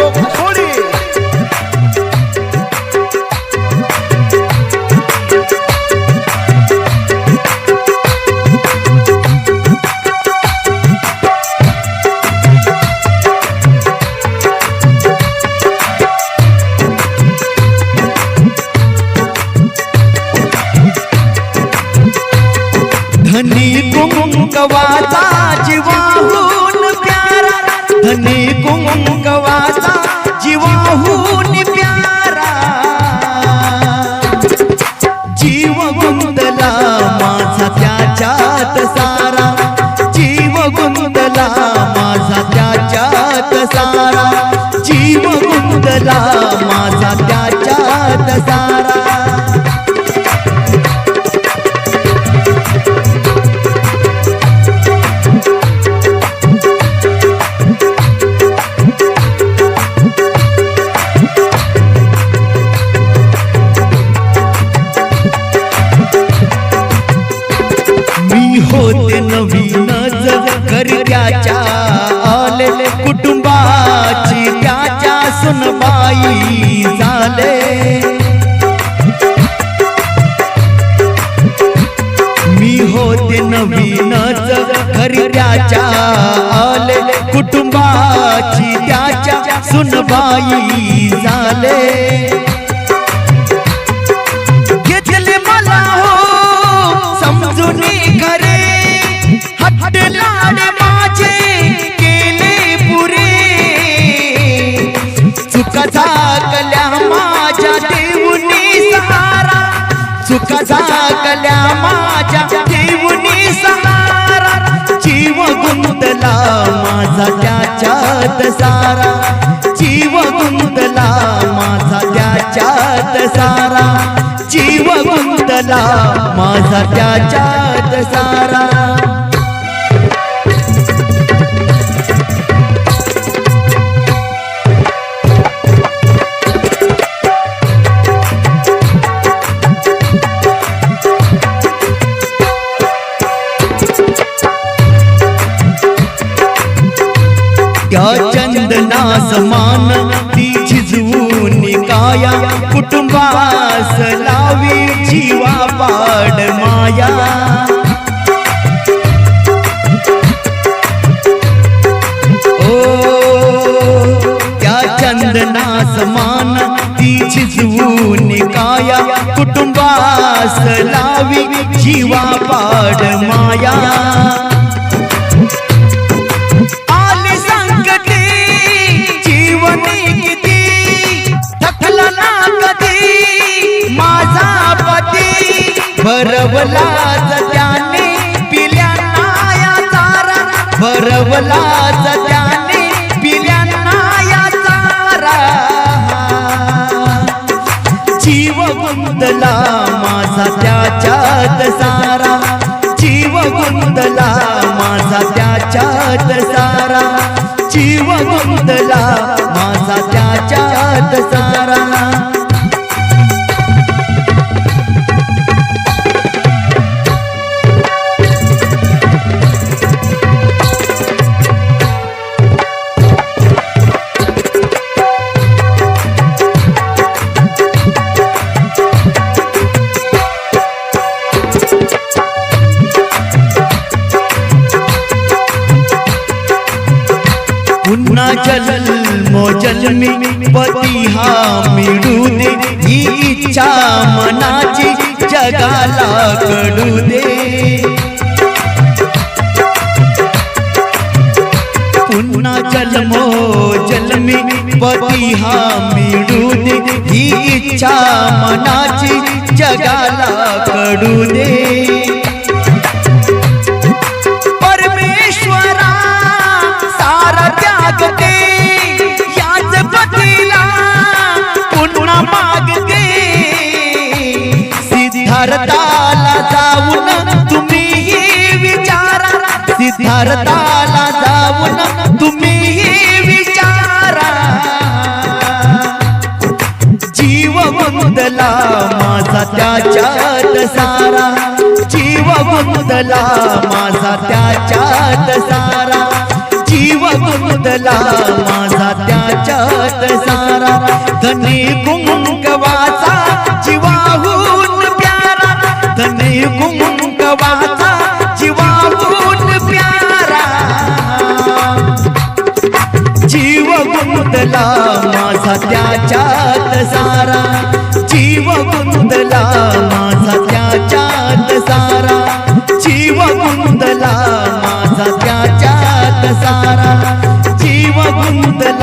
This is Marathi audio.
अशोक सोडी धनी कुंकवाचा जीव गुंतला माझा त्याच्यात सारा. जीव गुंतला माझा त्याच्यात सारा. जीव गुंतला माझा त्याच्यात सारा. त्याच्या आले कुटुंबाची त्याच्या सुनबाई झाले. मी होते नवीनच करत्याच्या आले कुटुंबाची त्याच्या सुनबाई झाले. चुका झाकल्या माझ्या देऊनी सहारा जीव गुंतला माझा त्याच्यात सारा. जीव गुंतला माझा त्याच्यात सारा. जीव गुंतला माझा त्याच्यात सारा. चंदना समान ती झिजवून काया. कुटुंबास लावी जीवा पाड माया. ओ त्या चंदना समान ती झिजवून काया. कुटुंबास लावी जीवा पाड माया. भरवलाच भरवला त्याने पिल्या नाया तारा भरवला त्याने पिल्या नाया तारा जीव गुंतला माझा त्याच्यात सारा. जीव गुंतला माझा त्याच्यात सारा. जीव गुंतला माझा त्याच्यात सारा. जन्म पतिहा मिड़ू दे इच्छा मनाची जगाला करू दे पुन्ना जन्मो जन्म पतिहा मिड़ू दे इच्छा मनाची जगाला करू दे पुन्हा मागते. सिद्धार्थाला जाऊन तुम्ही विचारा. सिद्धार्थाला जाऊन तुम्ही विचारा. जीव बंदला माझा त्याच्यात सारा. जीव बंदला माझा त्याच्यात सारा. जीव गुंतला माझा त्याच्यात सारा. माझा त्याच्यात सारा जीव गुंतला माझा त्याच्यात सारा जीव गुंतला माझा त्याच्यात सारा जीव गुंतला